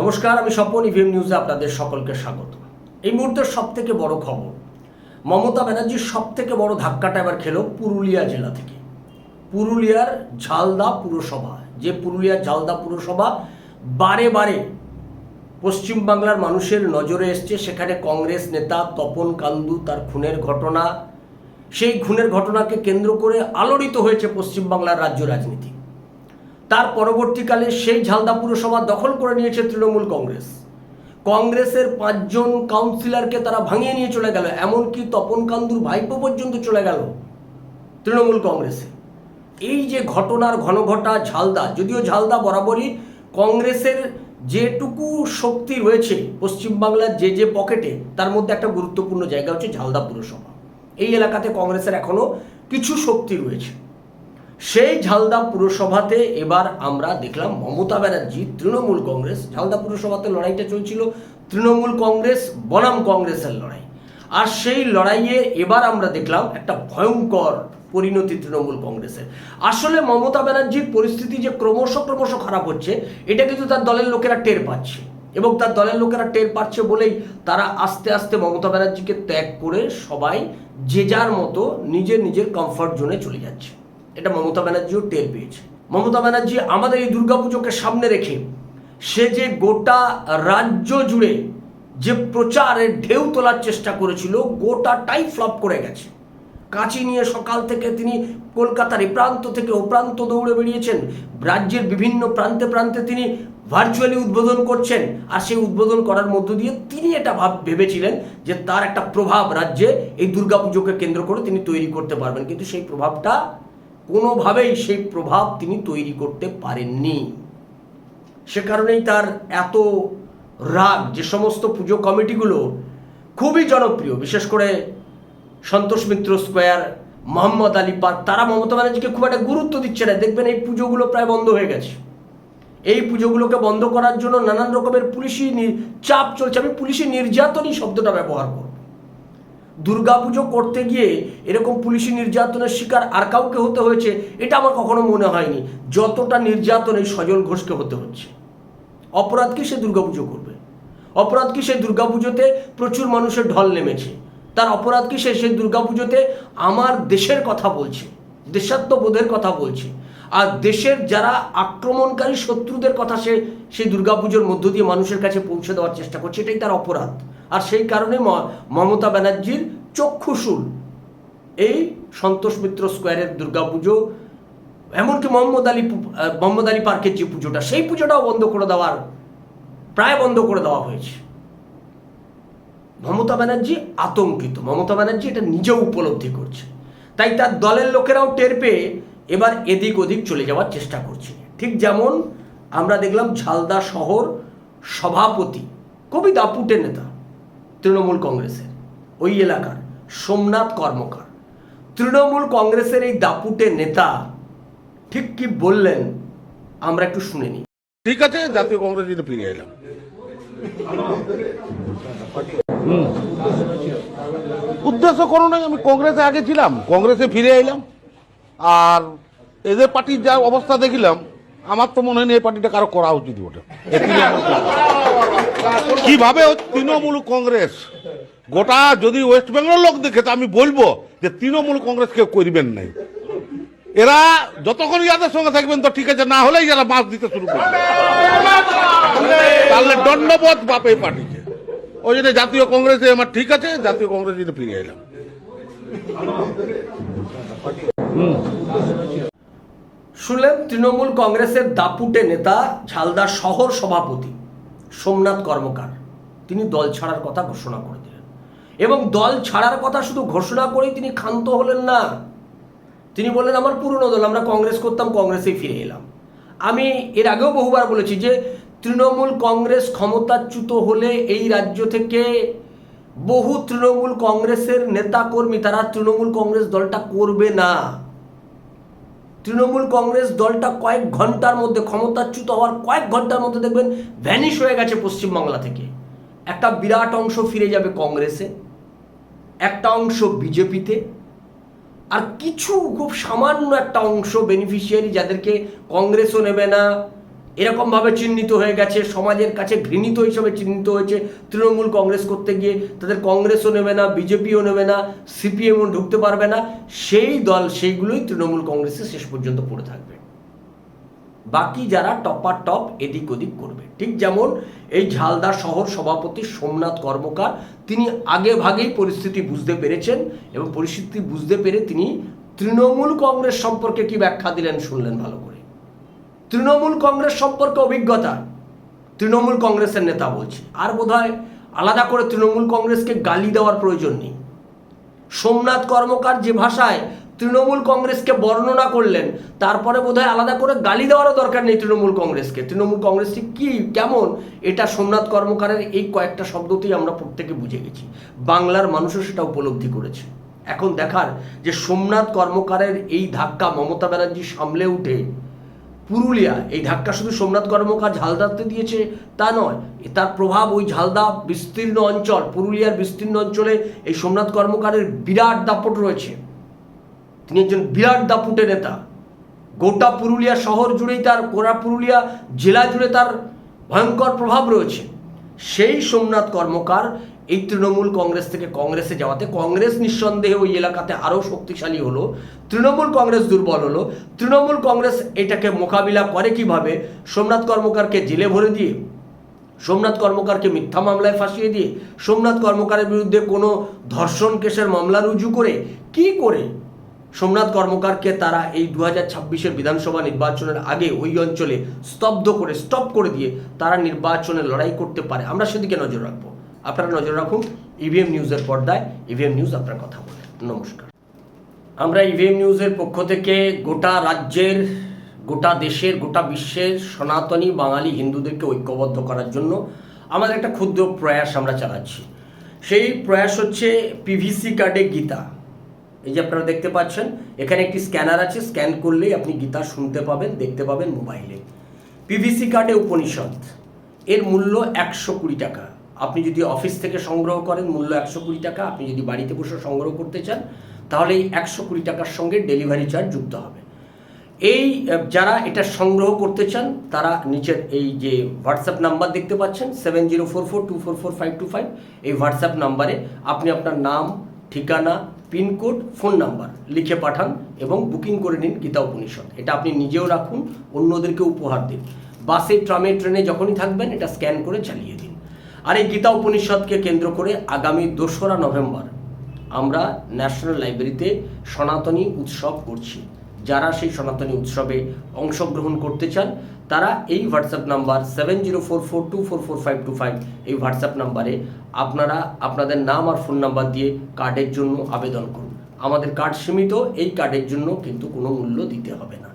নমস্কার, আমি স্বপন ইভিএম নিউজে আপনাদের সকলকে স্বাগত। এই মুহূর্তের সব থেকে বড় খবর, মমতা ব্যানার্জির সব থেকে বড় ধাক্কাটা এবার খেলো পুরুলিয়া জেলা থেকে। পুরুলিয়ার ঝালদা পুরসভা, যে পুরুলিয়ার ঝালদা পুরসভা বারে বারে পশ্চিমবাংলার মানুষের নজরে এসছে, সেখানে কংগ্রেস নেতা তপন কান্দু তার খুনের ঘটনা, সেই খুনের ঘটনাকে কেন্দ্র করে আলোড়িত হয়েছে পশ্চিমবাংলার রাজ্য রাজনীতি। তার পরবর্তীকালে সেই ঝালদা পুরসভা দখল করে নিয়েছে তৃণমূল কংগ্রেস। কংগ্রেসের পাঁচজন কাউন্সিলরকে তারা ভাঙিয়ে নিয়ে চলে গেল, এমনকি তপন কান্দুর ভাইপো পর্যন্ত চলে গেল তৃণমূল কংগ্রেসে। এই যে ঘটনার ঘনঘটা ঝালদা, যদিও ঝালদা বরাবরই কংগ্রেসের যেটুকু শক্তি রয়েছে পশ্চিমবাংলার যে যে পকেটে, তার মধ্যে একটা গুরুত্বপূর্ণ জায়গা হচ্ছে ঝালদা পুরসভা। এই এলাকাতে কংগ্রেসের এখনও কিছু শক্তি রয়েছে। সেই ঝালদা পুরসভাতে এবার আমরা দেখলাম মমতা ব্যানার্জি, তৃণমূল কংগ্রেস। ঝালদা পুরসভাতে লড়াইটা চলছিল, তৃণমূল কংগ্রেস, বনাম কংগ্রেসের লড়াই। আর সেই লড়াইয়ে এবার আমরা দেখলাম একটা ভয়ঙ্কর পরিণতি তৃণমূল কংগ্রেসের। আসলে মমতা ব্যানার্জির পরিস্থিতি যে ক্রমশ ক্রমশ খারাপ হচ্ছে, এটা কিন্তু তার দলের লোকেরা টের পাচ্ছে। এবং তার দলের লোকেরা টের পাচ্ছে বলেই তারা আস্তে আস্তে মমতা ব্যানার্জিকে ত্যাগ করে সবাই যে যার মতো নিজের নিজের কমফর্ট জোনে চলে যাচ্ছে। এটা মমতা ব্যানার্জিও টের পেয়েছে। মমতা ব্যানার্জি আমাদের এই দুর্গাপুজোকে সামনে রেখে সে যে গোটা রাজ্য জুড়ে যে প্রচারের ঢেউ তোলার চেষ্টা করেছিল, গোটাটাই ফ্লপ করে গেছে। কাঁচি নিয়ে সকাল থেকে তিনি কলকাতার এ প্রান্ত থেকে ও প্রান্ত দৌড়ে বেরিয়েছেন। রাজ্যের বিভিন্ন প্রান্তে প্রান্তে তিনি ভার্চুয়ালি উদ্বোধন করছেন। আর সেই উদ্বোধন করার মধ্য দিয়ে তিনি এটা ভাব, ভেবেছিলেন যে তার একটা প্রভাব রাজ্যে এই দুর্গাপুজোকে কেন্দ্র করে তিনি তৈরি করতে পারবেন। কিন্তু সেই প্রভাবটা কোনোভাবেই সেই প্রভাব তিনি তৈরি করতে পারেননি। সে কারণেই তার এত রাগ, যে সমস্ত পুজো কমিটিগুলো খুবই জনপ্রিয়, বিশেষ করে সন্তোষ মিত্র স্কোয়ার, মোহাম্মদ আলী পার্ক, তারা মমতা ব্যানার্জিকে খুব একটা গুরুত্ব দিচ্ছে না। দেখবেন এই পুজোগুলো প্রায় বন্ধ হয়ে গেছে। এই পুজোগুলোকে বন্ধ করার জন্য নানান রকমের পুলিশি চাপ চলছে। আমি পুলিশি নির্যাতনই শব্দটা ব্যবহার করব। দুর্গাপুজো করতে গিয়ে এরকম পুলিশি নির্যাতনের শিকার আর কাউকে হতে হয়েছে, এটা আমার কখনো মনে হয়নি। যতটা নির্যাতন এই সজল ঘোষকে হতে হচ্ছে। অপরাধ কি সে দুর্গাপুজো করবে? অপরাধ কি সে দুর্গাপুজোতে প্রচুর মানুষের ঢল নেমেছে? তার অপরাধ কি সে সেই দুর্গাপুজোতে আমার দেশের কথা বলছে, দেশাত্মবোধের কথা বলছে? আর দেশের যারা আক্রমণকারী শত্রুদের কথা সে সেই দুর্গাপুজোর মধ্য দিয়ে মানুষের কাছে পৌঁছে দেওয়ার চেষ্টা করছে, এটাই তার অপরাধ। আর সেই কারণে মমতা ব্যানার্জির চক্ষুশুল এই সন্তোষ মিত্র স্কোয়ারের দুর্গাপুজো, এমনকি মোহাম্মদ আলী মোহাম্মদ আলী পার্কের যে পুজোটা, সেই পুজোটাও বন্ধ করে দেওয়ার, প্রায় বন্ধ করে দেওয়া হয়েছে। মমতা ব্যানার্জি আতঙ্কিত। মমতা ব্যানার্জি এটা নিজেও উপলব্ধি করছে। তাই তার দলের লোকেরাও টের পেয়ে এবার এদিক ওদিক চলে যাওয়ার চেষ্টা করছি। ঠিক যেমন আমরা দেখলাম ঝালদা শহর সভাপতি কবি দাপুটের নেতা, তৃণমূল কংগ্রেসের, ওই এলাকার সোমনাথ কর্মকার। তৃণমূল কংগ্রেসের এই দাপুটে নেতা ঠিক কি বললেন, আমরা একটু শুনে নিই। ঠিক আছে, জাতীয় কংগ্রেস দিতে ফিরে এলাম। উদ্দেশ্য কোনো নাই, আমি কংগ্রেসে আগে ছিলাম, কংগ্রেসে ফিরে এলাম। আর এদের পার্টির যা অবস্থা দেখিলাম, আমার তো মনে হয় এই পার্টিটা কারও করা উচিত ওটা। কীভাবে তৃণমূল কংগ্রেস, গোটা যদি ওয়েস্ট বেঙ্গল লোক দেখে আমি বলব যে তৃণমূল কংগ্রেস কেউ করবেন নাই। এরা যতক্ষণ ইয়াদের সঙ্গে থাকবেন তো ঠিক আছে, না হলেই যারা মাছ দিতে শুরু করবে। তাহলে দণ্ডবোধ বাপে পার্টিকে। ওই জন্য জাতীয় কংগ্রেসে আমার ঠিক আছে, জাতীয় কংগ্রেস ফিরে এলাম। শুনলেন, তৃণমূল কংগ্রেসের দাপুটে নেতা ঝালদা শহর সভাপতি সোমনাথ কর্মকার। তিনি দল ছাড়ার কথা ঘোষণা করে দিলেন। এবং দল ছাড়ার কথা শুধু ঘোষণা করেই তিনি ক্ষান্ত হলেন না। তিনি বললেন, আমার পুরনো দল, আমরা কংগ্রেস করতাম, কংগ্রেসেই ফিরে এলাম। আমি এর আগেও বহুবার বলেছি যে, তৃণমূল কংগ্রেস ক্ষমতাচ্যুত হলে এই রাজ্য থেকে বহু তৃণমূল কংগ্রেসের নেতাকর্মী, তারা তৃণমূল কংগ্রেস দলটা করবে না। তৃণমূল কংগ্রেস দলটা কয়েক ঘণ্টার মধ্যে, ক্ষমতাচ্যুত হওয়ার কয়েক ঘণ্টার মধ্যে দেখবেন ভ্যানিশ হয়ে গেছে পশ্চিমবাংলা থেকে। একটা বিরাট অংশ ফিরে যাবে কংগ্রেসে, একটা অংশ বিজেপিতে, আর কিছু খুব সামান্য একটা অংশ বেনিফিশিয়ারি যাদেরকে কংগ্রেসও নেবে না এরকমভাবে চিহ্নিত হয়ে গেছে, সমাজের কাছে ঘৃণিত হিসেবে চিহ্নিত হয়েছে। তৃণমূল কংগ্রেস করতে গিয়ে তাদের কংগ্রেসও নেবে না, বিজেপিও নেবে না, সিপিএমও ঢুকতে পারবে না। সেই দল, সেইগুলোই তৃণমূল কংগ্রেসে শেষ পর্যন্ত পড়ে থাকবে। বাকি যারা টপার টপ এদিক ওদিক করবে। ঠিক যেমন এই ঝালদা শহর সভাপতি সোমনাথ কর্মকার, তিনি আগে ভাগেই পরিস্থিতি বুঝতে পেরেছেন এবং পরিস্থিতি বুঝতে পেরে তিনি তৃণমূল কংগ্রেস সম্পর্কে কি ব্যাখ্যা দিলেন শুনলেন ভালো করে। তৃণমূল কংগ্রেস সম্পর্কে অভিজ্ঞতা? তৃণমূল কংগ্রেসের নেতা বলছে। আর বোধহয় আলাদা করে তৃণমূল কংগ্রেসকে গালি দেওয়ার প্রয়োজন নেই। সোমনাথ কর্মকার যে ভাষায় তৃণমূল কংগ্রেসকে বর্ণনা করলেন, তারপরে বোধহয় আলাদা করে গালি দেওয়ারও দরকার নেই তৃণমূল কংগ্রেসকে। তৃণমূল কংগ্রেসটি কি, কেমন? এটা সোমনাথ কর্মকারের এই কয়েকটা শব্দতেই আমরা প্রত্যেকে বুঝে গেছি। বাংলার মানুষও সেটা উপলব্ধি করেছে। এখন দেখার যে সোমনাথ কর্মকারের এই ধাক্কা মমতা ব্যানার্জি সামলে উঠে পুরুলিয়া, এই ধাক্কা শুধু সোমনাথ কর্মকার ঝালদাতে দিয়েছে, তা নয় তার প্রভাব ওই ঝালদা বিস্তীর্ণ অঞ্চল, পুরুলিয়ার বিস্তীর্ণ অঞ্চলে এই সোমনাথ কর্মকারের বিরাট দাপট রয়েছে। তিনি একজন বিরাট দাপুটে নেতা। গোটা পুরুলিয়া শহর জুড়েই তার, গোটা পুরুলিয়া জেলা জুড়ে তার ভয়ঙ্কর প্রভাব রয়েছে। সেই সোমনাথ কর্মকার এই তৃণমূল কংগ্রেস থেকে কংগ্রেসে যাওয়াতে কংগ্রেস নিঃসন্দেহে ওই এলাকাতে আরও শক্তিশালী হলো। তৃণমূল কংগ্রেস দুর্বল হলো। তৃণমূল কংগ্রেস এটাকে মোকাবিলা করে কীভাবে? সোমনাথ কর্মকারকে জেলে ভরে দিয়ে, সোমনাথ কর্মকারকে মিথ্যা মামলায় ফাঁসিয়ে দিয়ে, সোমনাথ কর্মকারের বিরুদ্ধে কোনো ধর্ষণ কেসের মামলা রুজু করে কি করে? সোমনাথ কর্মকারকে তারা এই দু হাজার ছাব্বিশের বিধানসভা নির্বাচনের আগে ওই অঞ্চলে স্তব্ধ করে, স্টপ করে দিয়ে তারা নির্বাচনে লড়াই করতে পারে। আমরা সেদিকে নজর রাখব। আপনারা নজর রাখুন ইভিএম নিউজের পর্দায় ইভিএম নিউজ আপনার কথা বলে। নমস্কার। আমরা ইভিএম নিউজের পক্ষ থেকে গোটা রাজ্যের, গোটা দেশের, গোটা বিশ্বের সনাতনী বাঙালি হিন্দুদেরকে ঐক্যবদ্ধ করার জন্য আমাদের একটা ক্ষুদ্র প্রয়াস আমরা চালাচ্ছি। সেই প্রয়াস হচ্ছে পিভিসি কার্ডে গীতা। এই যে আপনারা দেখতে পাচ্ছেন, এখানে একটি স্ক্যানার আছে স্ক্যান করলেই আপনি গীতা শুনতে পাবেন, দেখতে পাবেন মোবাইলে। পিভিসি কার্ডে উপনিষদ, এর মূল্য একশো কুড়ি টাকা। আপনি যদি অফিস থেকে সংগ্রহ করেন মূল্য একশো কুড়ি টাকা, আপনি যদি বাড়িতে বসে সংগ্রহ করতে চান, তাহলে এই একশো কুড়ি টাকার সঙ্গে ডেলিভারি চার্জ যুক্ত হবে। এই যারা এটা সংগ্রহ করতে চান, তারা নিচের এই যে হোয়াটসঅ্যাপ নাম্বার দেখতে পাচ্ছেন, seven zero four four two four four five two five, এই হোয়াটসঅ্যাপ নাম্বারে আপনি আপনার নাম, ঠিকানা পিনকোড ফোন নাম্বার লিখে পাঠান এবং বুকিং করে নিন গীতা উপনিষদ। এটা আপনি নিজেও রাখুন অন্যদেরকে উপহার দিন। বাসে, ট্রামে, ট্রেনে যখনই থাকবেন, এটা স্ক্যান করে চালিয়ে দিন। আর এই গীতা উপনিষদকে কেন্দ্র করে আগামী দোসরা নভেম্বর আমরা ন্যাশনাল লাইব্রেরিতে সনাতনী উৎসব করছি। যারা সেই সনাতনী উৎসবে অংশগ্রহণ করতে চান, তারা এই WhatsApp number seven zero four four two four four five two five এই হোয়াটসঅ্যাপ নাম্বারে আপনারা আপনাদের নাম আর ফোন নাম্বার দিয়ে কার্ডের জন্য আবেদন করুন। আমাদের কার্ড সীমিত, এই কার্ডের জন্য কিন্তু কোনো মূল্য দিতে হবে না।